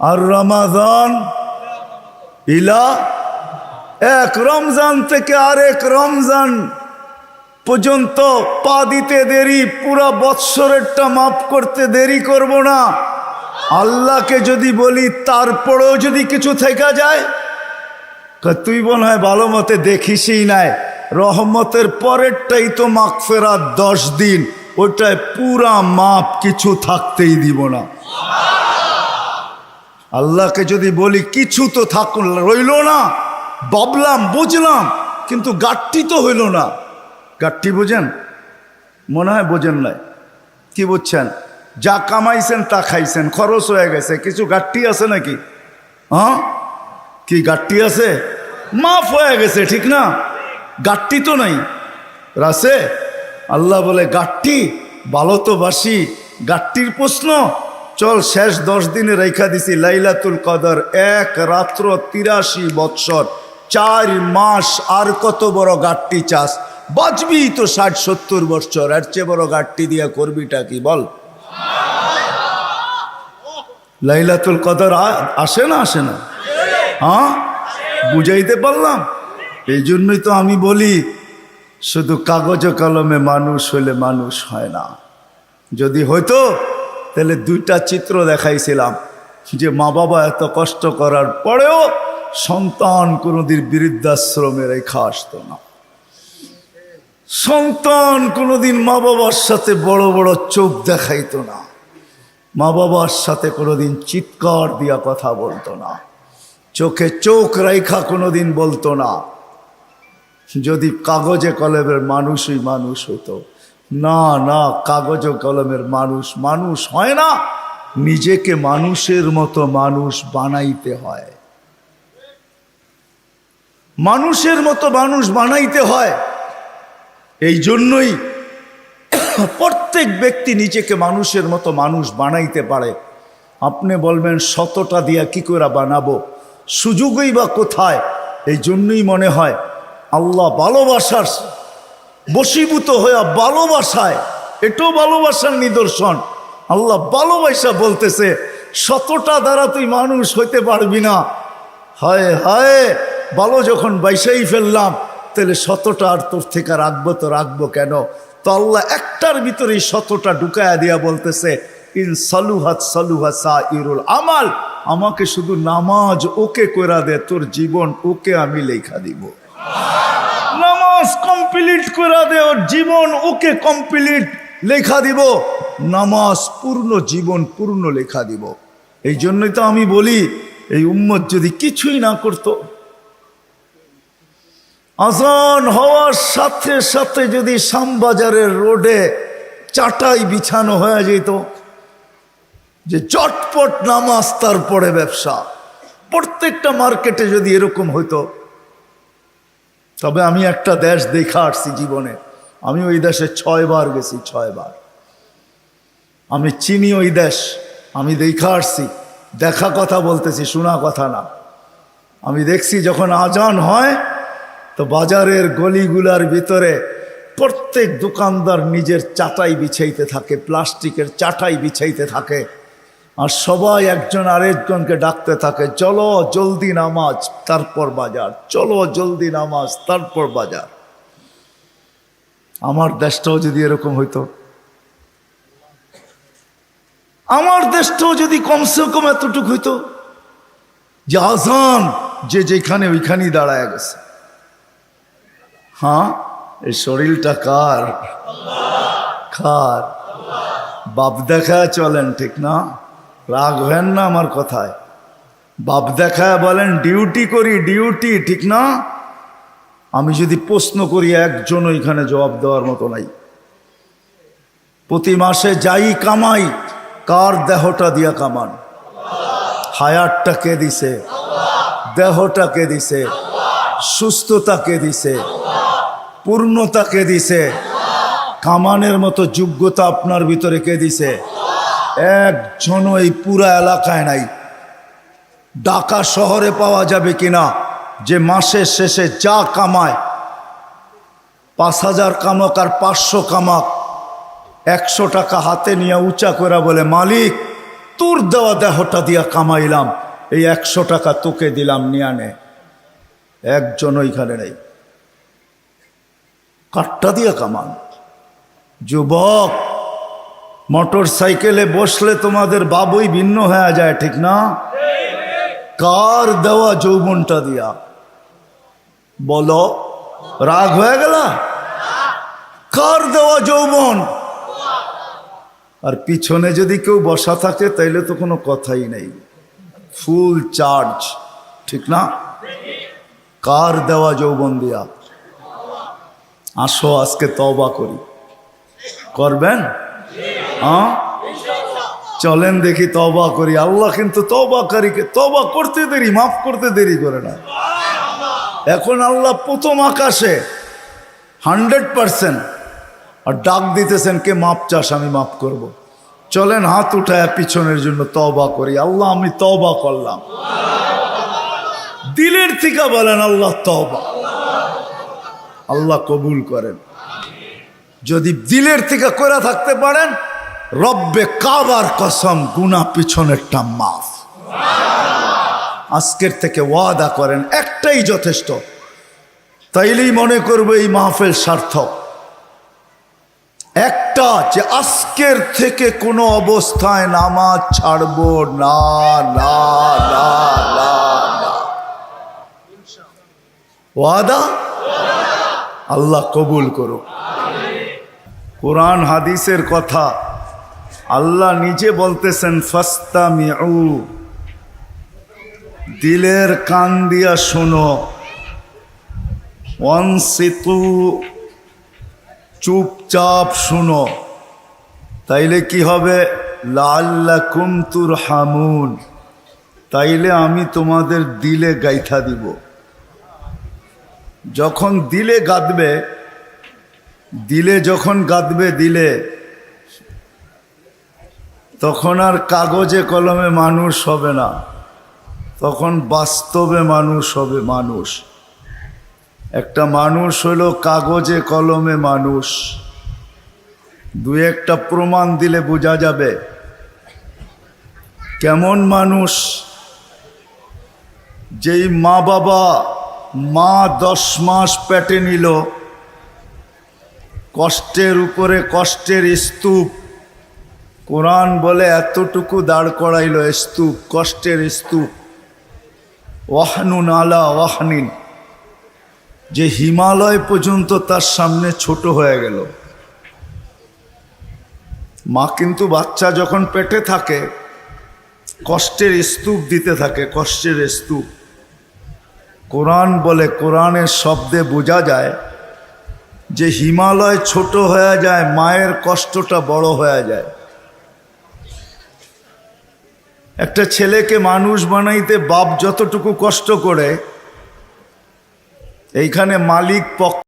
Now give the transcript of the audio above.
আর রমাজান ইলা এক রমজান থেকে আরেক রমজান পর্যন্ত পা দিতে দেরি, পুরা বৎসরেরটা মাফ করতে দেরি করব না। আল্লাহকে যদি বলি, তারপরেও যদি কিছু থেকে যায় তুই মনে হয় ভালো মতে দেখিসই নাই। রহমতের পরেরটাই তো মাগফেরাত দশ দিন, ওটায় পুরা মাপ কিছু থাকতেই দিব না। আল্লাহকে যদি বলি, কিছু তো থাকুন, রইল না। বাবলাম বুঝলাম, কিন্তু গাঠটি তো হইল না। গাঠটি বোঝেন? মনে হয় বোঝেন নাই। কি বুঝছেন? যা কামাইছেন তা খাইছেন, খরচ হয়ে গেছে। কিছু গাঠটি আছে নাকি? হ্যাঁ? কি গাঠটি আছে? মাফ হয়ে গেছে, ঠিক না? গাঠটি তো নাই। রাসে আল্লাহ বলে, গাঠটি, ভালো তো বাসি, গাঠটির প্রশ্ন। চল শেষ দশ দিনে রেখা দিছি লাইলাতুল কদর। এক রাত্র তিরাশি বৎসর, চার মাস আর কত বড় গাঠটি চাষ বাঁচবি তো ষাট সত্তর বৎসর, এর চেয়ে বড় গাঠটি দিয়া করবিটা কি বল? লাইলাতুল কদর আসে না আসে না? হ্যাঁ? বুঝাইতে পারলাম? এই জন্যই তো আমি বলি, শুধু কাগজ কলমে মানুষ হলে মানুষ হয় না। যদি হইতো তাহলে দুইটা চিত্র দেখাইছিলাম যে মা বাবা এত কষ্ট করার পরেও সন্তান কোনোদিন বৃদ্ধাশ্রমে রেখা আসতো না। সন্তান কোনোদিন মা বাবার সাথে বড় বড় চোখ দেখাইতো না। মা বাবার সাথে কোনোদিন চিৎকার দিয়া কথা বলতো না। চোখে চোখ রেখা কোনোদিন বলতো না। যদি কাগজে কলেবের মানুষই মানুষ হতো না না, কাগজ ও কলমের মানুষ মানুষ হয় না। নিজেকে মানুষের মতো মানুষ বানাইতে হয়। মানুষের মতো মানুষ বানাইতে হয়। এই জন্যই প্রত্যেক ব্যক্তি নিজেকে মানুষের মতো মানুষ বানাইতে পারে। আপনি বলবেন, শতটা দিয়া কি করে বানাবো? সুযোগই বা কোথায়? এই জন্যই মনে হয়, আল্লাহ ভালোবাসার বশীভূত হইয়া ভালোবাসায়, এটাও ভালোবাসার নিদর্শন। আল্লাহ ভালোবাসা বলতেছে, শতটা দ্বারা তুই মানুষ হইতে পারবি না। হায় হায়, ভালো যখন বাইসাই ফেললাম, তাহলে শতটা আর তোর থেকে রাখব তো রাখব কেন? তো আল্লাহ একটার ভিতরে শতটা ঢুকায়া দিয়া বলতেছে, ইন সালুহাত সালুহা সা ইরুল আমাল, আমাকে শুধু নামাজ ওকে করা দে, তোর জীবন ওকে আমি লেখা দিব। নামাজ কমপ্লিট করে দে, ওর জীবন ওকে কমপ্লিট লেখা দিব। নামাজ পূর্ণ, জীবন পূর্ণ লেখা দিব। এই জন্যই তো আমি বলি, এই উম্মত যদি কিছুই না করত, আজান হওয়ার সাথে সাথে যদি শ্যামবাজারের রোডে চাটাই বিছানো হয়ে যেত, যে চটপট নামাজ তারপরে ব্যবসা। প্রত্যেকটা মার্কেটে যদি এরকম হইতো তবে আমি একটা দেশ দেখা আসছি জীবনে। আমি ওই দেশে ছয়বার গেছি, ছয়বার। আমি চিনি ওই দেশ, আমি দেখা আসছি। দেখা কথা বলতেছি, শোনা কথা না। আমি দেখছি যখন আজান হয়, তো বাজারের গলিগুলার ভিতরে প্রত্যেক দোকানদার নিজের চাটাই বিছাইতে থাকে, প্লাস্টিকের চাটাই বিছাইতে থাকে। আর সবাই একজন আরেকজনকে ডাকতে থাকে, চলো জলদি নামাজ, তারপর বাজার, চলো জলদি নামাজ, তারপর বাজার। আমার দেশটাও যদি এরকম হইতো? আমার দেশটাও যদি কমসে কম এতটুকু হইতো? যে আজান যে যেখানে ওইখানেই দাঁড়ায় গেছে। হ্যাঁ? এই শরীরটা কার? কার? বাপ দেখা চলেন, ঠিক না? রাগ হেন না আমার কথায়। বাপ দেখায় বলেন, ডিউটি করি, ডিউটি, ঠিক না? আমি যদি প্রশ্ন করি, একজন এখানে জবাব দেওয়ার মতো নাই। প্রতি মাসে যাই কামাই, কার দেহটা দিয়া কামান? হায়ারটা কে দিছে? দেহটা কে দিছে? সুস্থতা কে দিছে? পূর্ণতা কে দিছে? কামানের মতো যোগ্যতা আপনার ভিতরে কে দিছে? একজন এই পুরা এলাকায় নাই। ঢাকা শহরে পাওয়া যাবে কিনা, যে মাসের শেষে যা কামায়, পাঁচ হাজার কামাক আর পাঁচশো কামাক, একশো টাকা হাতে নিয়ে উঁচা করে বলে, মালিক, তোর দেওয়া দেহটা দিয়া কামাইলাম, এই একশো টাকা তোকে দিলাম নিয়ানে একজন ওইখানে নেই। কাঠটা দিয়ে কামান। যুবক মোটর সাইকেলে বসলে তোমাদের বাবুই ভিন্ন হয়ে যায়, ঠিক না? কার দেওয়া যৌবনটা দিয়া? বলো, রাগ হয়ে গেল? কার দেওয়া যৌবন? আর পিছনে যদি কেউ বসা থাকে, তাইলে তো কোনো কথাই নেই। ফুল চার্জ, ঠিক না? কার দেওয়া যৌবন দিয়া? আসো, আজকে তবা করি। করবেন? চলেন দেখি তবা করি। আল্লাহ কিন্তু তবাকারীকে তবা করতে দেরি, মাফ করতে দেরি করে না। এখন আল্লাহ প্রথম আকাশে হান্ড্রেড পারসেন্ট আর ডাক দিতেছেন, কে মাপ চাস, আমি মাফ করব। চলেন হাত উঠায় পিছনের জন্য তবা করি। আল্লাহ, আমি তবা করলাম। দিলের থেকে বলেন, আল্লাহ তবা আল্লাহ কবুল করেন। যদি দিলের থেকে করে থাকতে পারেন রব্বে কাবার কসম, গুনা পিছনেরটা মাফ। আজকের থেকে ওয়াদা করেন, একটাই যথেষ্ট। তাইলেই মনে করবে এই মাহফিল সার্থক। একটা যে আজকের থেকে কোনো অবস্থায় নামাজ ছাড়বো, না না না না ওয়াদা? আল্লাহ কবুল করো কোরআন, হাদিসের কথা আল্লাহ নিজে বলতেছেন ফাস্তা মিউ দিলের কান দিয়া শোনো। অনসিতু চুপচাপ শুনো। তাইলে কি হবে? লাল্লা কুমতুর হামুন তাইলে আমি তোমাদের দিলে গাইথা দিব। যখন দিলে গাদবে, দিলে যখন গাদবে, দিলে তখন আর কাগজে কলমে মানুষ হবে না। তখন বাস্তবে মানুষ হবে মানুষ। একটা মানুষ হলো কাগজে কলমে মানুষ। দু একটা প্রমাণ দিলে বোঝা যাবে কেমন মানুষ। যেই মা বাবা মা দশ মাস পেটে নিল, কষ্টের উপরে কষ্টের স্তূপ কোরআন বলে এতটুকু দাঁড় করাইল স্তূপ, কষ্টের স্তূপ। ওয়াহনুন আলা ওয়াহনিন। যে হিমালয় পর্যন্ত তার সামনে ছোট হয়ে গেল। মা কিন্তু বাচ্চা যখন পেটে থাকে, কষ্টের স্তূপ দিতে থাকে, কষ্টের স্তূপ। কোরআন বলে কোরআনের শব্দে বোঝা যায়, যে হিমালয় ছোট হয়ে যায়, মায়ের কষ্টটা বড় হয়ে যায়। একটা ছেলেকে মানুষ বানাইতে বাপ যতটুকু কষ্ট করে এইখানে মালিক পক্ষ